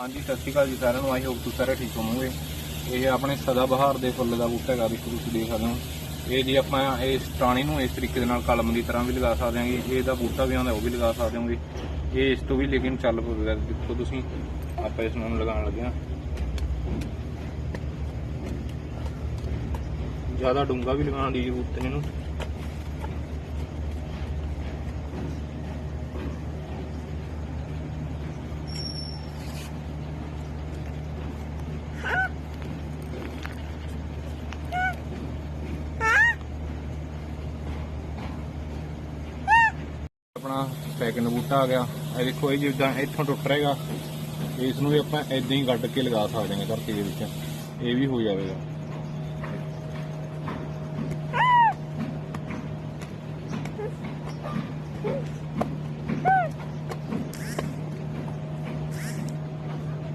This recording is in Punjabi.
ਹਾਂਜੀ, ਸਤਿ ਸ਼੍ਰੀ ਅਕਾਲ ਜੀ ਸਾਰਿਆਂ ਨੂੰ। ਆਈ ਹੋਪ ਤੁਸੀਂ ਸਾਰੇ ਠੀਕ ਹੋਵੋਗੇ। ਇਹ ਆਪਣੇ ਸਦਾ ਬਹਾਰ ਦੇ ਫੁੱਲ ਦਾ ਬੂਟਾ ਹੈਗਾ ਦੇਖੋ ਤੁਸੀਂ ਦੇਖ ਸਕਦੇ ਹੋ। ਇਹ ਜੀ ਆਪਾਂ ਇਸ ਟਾਣੀ ਨੂੰ ਇਸ ਤਰੀਕੇ ਦੇ ਨਾਲ ਕਲਮ ਦੀ ਤਰ੍ਹਾਂ ਵੀ ਲਗਾ ਸਕਦੇ ਹਾਂਗੇ। ਇਹਦਾ ਬੂਟਾ ਵੀ ਆਉਂਦਾ, ਉਹ ਵੀ ਲਗਾ ਸਕਦੇ ਹੋਗੇ ਇਹ ਇਸ ਤੋਂ ਵੀ ਲੇਕਿਨ ਚੱਲ ਪਵੇਗਾ ਦੇਖੋ ਤੁਸੀਂ ਆਪਾਂ ਇਸ ਨੂੰ ਲਗਾਉਣ ਲੱਗੇ ਹਾਂ। ਜ਼ਿਆਦਾ ਡੂੰਗਾ ਵੀ ਲਗਾਉਣ ਦੀ ਜ਼ਰੂਰਤ ਨਹੀਂ ਇਹਨੂੰ। ਆਪਣਾ ਸੈਕਿੰਡ ਬੂਟਾ ਆ ਗਿਆ। ਇਹ ਦੇਖੋ, ਇਹ ਜਿੱਦਾਂ ਇੱਥੋਂ ਟੁੱਟ ਰਹੇਗਾ, ਇਸ ਨੂੰ ਵੀ ਆਪਾਂ ਇਦਾਂ ਹੀ ਕੱਢ ਕੇ ਲਗਾ ਸਕਦੇ ਹਾਂ ਧਰਤੀ ਦੇ ਵਿੱਚ। ਇਹ ਵੀ ਹੋ ਜਾਵੇਗਾ।